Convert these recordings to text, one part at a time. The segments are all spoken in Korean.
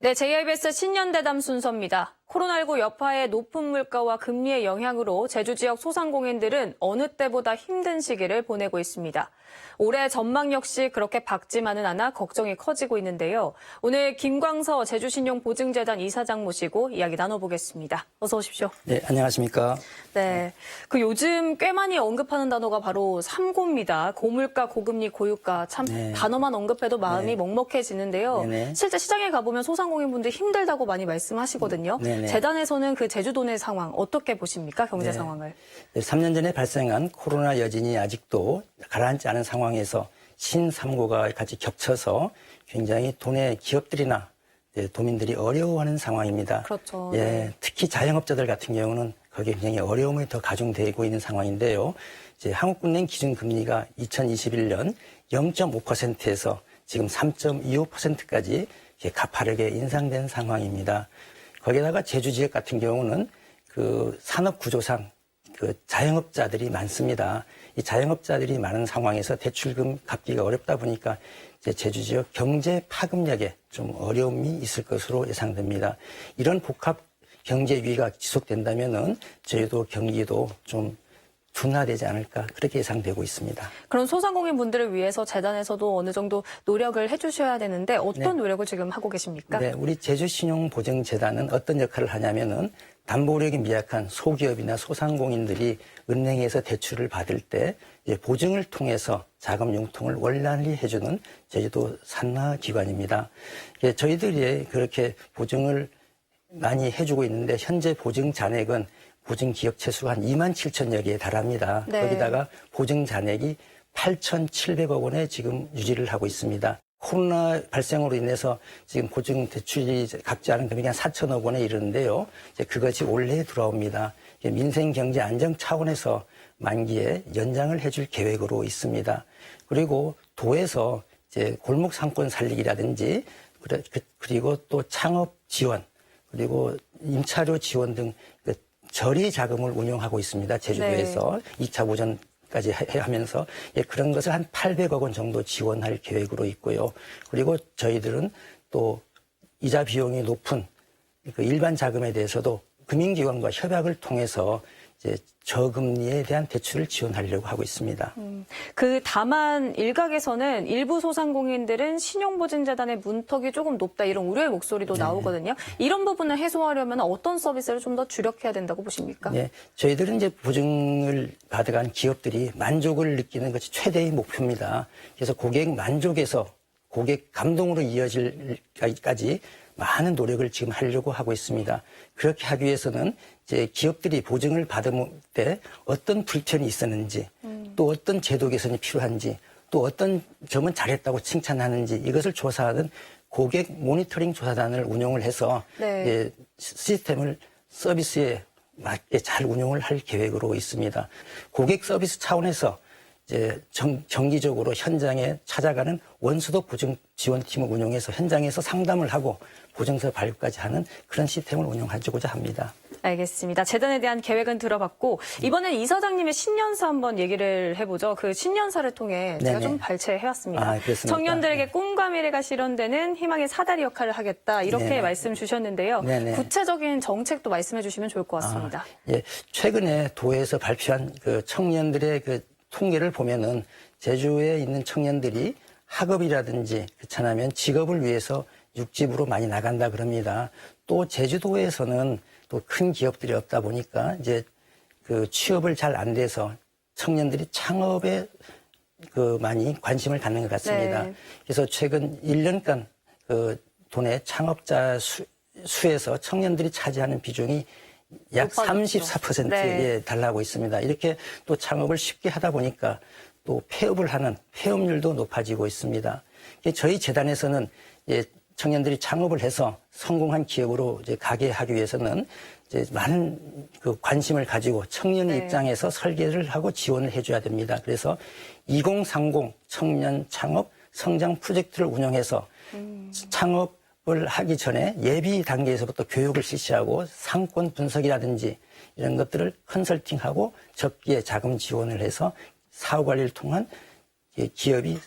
네, JIBS 신년대담 순서입니다. 코로나19 여파의 높은 물가와 금리의 영향으로 제주 지역 소상공인들은 어느 때보다 힘든 시기를 보내고 있습니다. 올해 전망 역시 그렇게 밝지만은 않아 걱정이 커지고 있는데요. 오늘 김광서 제주신용보증재단 이사장 모시고 이야기 나눠보겠습니다. 어서 오십시오. 네, 안녕하십니까. 네. 그 요즘 꽤 많이 언급하는 단어가 바로 삼고입니다. 고물가, 고금리, 고유가. 참 네. 단어만 언급해도 마음이 네. 먹먹해지는데요. 네네. 실제 시장에 가보면 소상공인분들 힘들다고 많이 말씀하시거든요. 네 네. 재단에서는 그 제주도 내 상황 어떻게 보십니까? 경제 네. 상황을. 3년 전에 발생한 코로나 여진이 아직도 가라앉지 않은 상황에서 신삼고가 같이 겹쳐서 굉장히 돈의 기업들이나 예, 도민들이 어려워하는 상황입니다. 그렇죠. 예, 네. 특히 자영업자들 같은 경우는 거기에 굉장히 어려움이 더 가중되고 있는 상황인데요. 이제 한국은행 기준금리가 2021년 0.5%에서 지금 3.25%까지 가파르게 인상된 상황입니다. 거기다가 제주 지역 같은 경우는 그 산업 구조상 그 자영업자들이 많습니다. 이 자영업자들이 많은 상황에서 대출금 갚기가 어렵다 보니까 이제 제주 지역 경제 파급력에 좀 어려움이 있을 것으로 예상됩니다. 이런 복합 경제 위기가 지속된다면은 저희도 경기도 좀 둔화되지 않을까 그렇게 예상되고 있습니다. 그런 소상공인 분들을 위해서 재단에서도 어느 정도 노력을 해주셔야 되는데 어떤 노력을 지금 하고 계십니까? 네, 우리 제주신용보증재단은 어떤 역할을 하냐면은 담보력이 미약한 소기업이나 소상공인들이 은행에서 대출을 받을 때 보증을 통해서 자금 융통을 원활히 해주는 제주도 산하기관입니다. 예, 저희들이 그렇게 보증을 많이 해주고 있는데 현재 보증 잔액은 보증 기업 채수가 한 2만 7천여 개에 달합니다. 네. 거기다가 보증 잔액이 8,700억 원에 지금 유지를 하고 있습니다. 코로나 발생으로 인해서 지금 보증 대출이 갚지 않은 금액이 한 4천억 원에 이르는데요. 이제 그것이 올해 들어옵니다. 민생 경제 안정 차원에서 만기에 연장을 해줄 계획으로 있습니다. 그리고 도에서 이제 골목 상권 살리기라든지 그- 그리고 또 창업 지원 그리고 임차료 지원 등그 저리 자금을 운용하고 있습니다. 제주도에서 이 2차 보전 까지 해- 하면서 예, 그런 것을 한 800억 원 정도 지원할 계획으로 있고요. 그리고 저희들은 또 이자 비용이 높은 그 일반 자금에 대해서도 금융기관과 협약을 통해서 이제 저금리에 대한 대출을 지원하려고 하고 있습니다. 그 다만 일각에서는 일부 소상공인들은 신용보증재단의 문턱이 조금 높다 이런 우려의 목소리도 네. 나오거든요. 이런 부분을 해소하려면 어떤 서비스를 좀 더 주력해야 된다고 보십니까? 예, 저희들은 이제 보증을 받아간 기업들이 만족을 느끼는 것이 최대의 목표입니다. 그래서 고객 만족에서 고객 감동으로 이어질까지 많은 노력을 지금 하려고 하고 있습니다. 그렇게 하기 위해서는 이제 기업들이 보증을 받을 때 어떤 불편이 있었는지 또 어떤 제도 개선이 필요한지 또 어떤 점은 잘했다고 칭찬하는지 이것을 조사하는 고객 모니터링 조사단을 운영을 해서 네. 예, 시스템을 서비스에 맞게 잘 운영을 할 계획으로 있습니다. 고객 서비스 차원에서 이제 정, 정기적으로 현장에 찾아가는 원수도 보증 지원팀을 운영해서 현장에서 상담을 하고 보증서 발급까지 하는 그런 시스템을 운영하고자 합니다. 알겠습니다. 재단에 대한 계획은 들어봤고 이번엔 이사장님의 신년사 한번 얘기를 해보죠. 그 신년사를 통해 제가 네네. 좀 발췌해왔습니다. 아? 청년들에게 네. 꿈과 미래가 실현되는 희망의 사다리 역할을 하겠다 이렇게 네네. 말씀 주셨는데요. 네네. 구체적인 정책도 말씀해 주시면 좋을 것 같습니다. 아, 예, 최근에 도에서 발표한 그 청년들의 그 통계를 보면은 제주에 있는 청년들이 학업이라든지 그렇잖아면 직업을 위해서 육지부로 많이 나간다 그럽니다. 또 제주도에서는 또 큰 기업들이 없다 보니까 이제 그 취업을 잘 안 돼서 청년들이 창업에 그 많이 관심을 갖는 것 같습니다. 네. 그래서 최근 1년간 그 도내 창업자 수, 수에서 청년들이 차지하는 비중이 약 높아졌죠. 34%에 네. 달하고 있습니다. 이렇게 또 창업을 쉽게 하다 보니까 또 폐업을 하는 폐업률도 높아지고 있습니다. 저희 재단에서는 청년들이 창업을 해서 성공한 기업으로 이제 가게 하기 위해서는 이제 많은 그 관심을 가지고 청년의 네. 입장에서 설계를 하고 지원을 해줘야 됩니다. 그래서 2030 청년 창업 성장 프로젝트를 운영해서 창업 을 하기 전에 예비 단계에서부터 교육을 실시하고 상권 분석이라든지 이런 것들을 컨설팅하고 적기에 자금 지원을 해서 사후 관리를 통한 이 기업이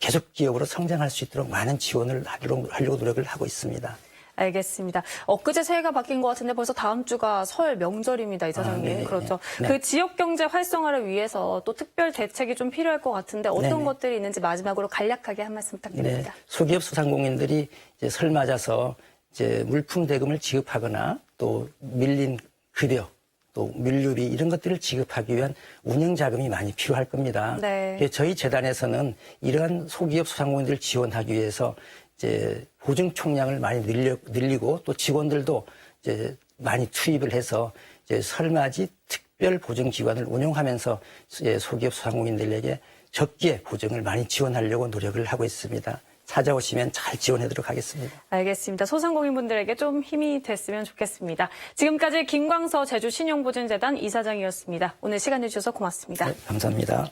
계속 기업으로 성장할 수 있도록 많은 지원을 하려고 노력을 하고 있습니다. 알겠습니다. 엊그제 새해가 바뀐 것 같은데 벌써 다음 주가 설 명절입니다, 이사장님. 아. 그렇죠. 네. 그 지역 경제 활성화를 위해서 또 특별 대책이 좀 필요할 것 같은데 어떤 네네. 것들이 있는지 마지막으로 간략하게 한 말씀 네, 부탁드립니다. 소기업 소상공인들이 이제 설 맞아서 이제 물품 대금을 지급하거나 또 밀린 급여 또 물류비 이런 것들을 지급하기 위한 운영 자금이 많이 필요할 겁니다. 네. 저희 재단에서는 이러한 소기업 소상공인들을 지원하기 위해서 이제 보증 총량을 많이 늘려, 늘리고 또 직원들도 이제 많이 투입을 해서 이제 설맞이 특별 보증 기관을 운영하면서 이제 소기업 소상공인들에게 적게 보증을 많이 지원하려고 노력을 하고 있습니다. 찾아오시면 잘 지원하도록 하겠습니다. 알겠습니다. 소상공인분들에게 좀 힘이 됐으면 좋겠습니다. 지금까지 김광서 제주신용보증재단 이사장이었습니다. 오늘 시간 내주셔서 고맙습니다. 네, 감사합니다.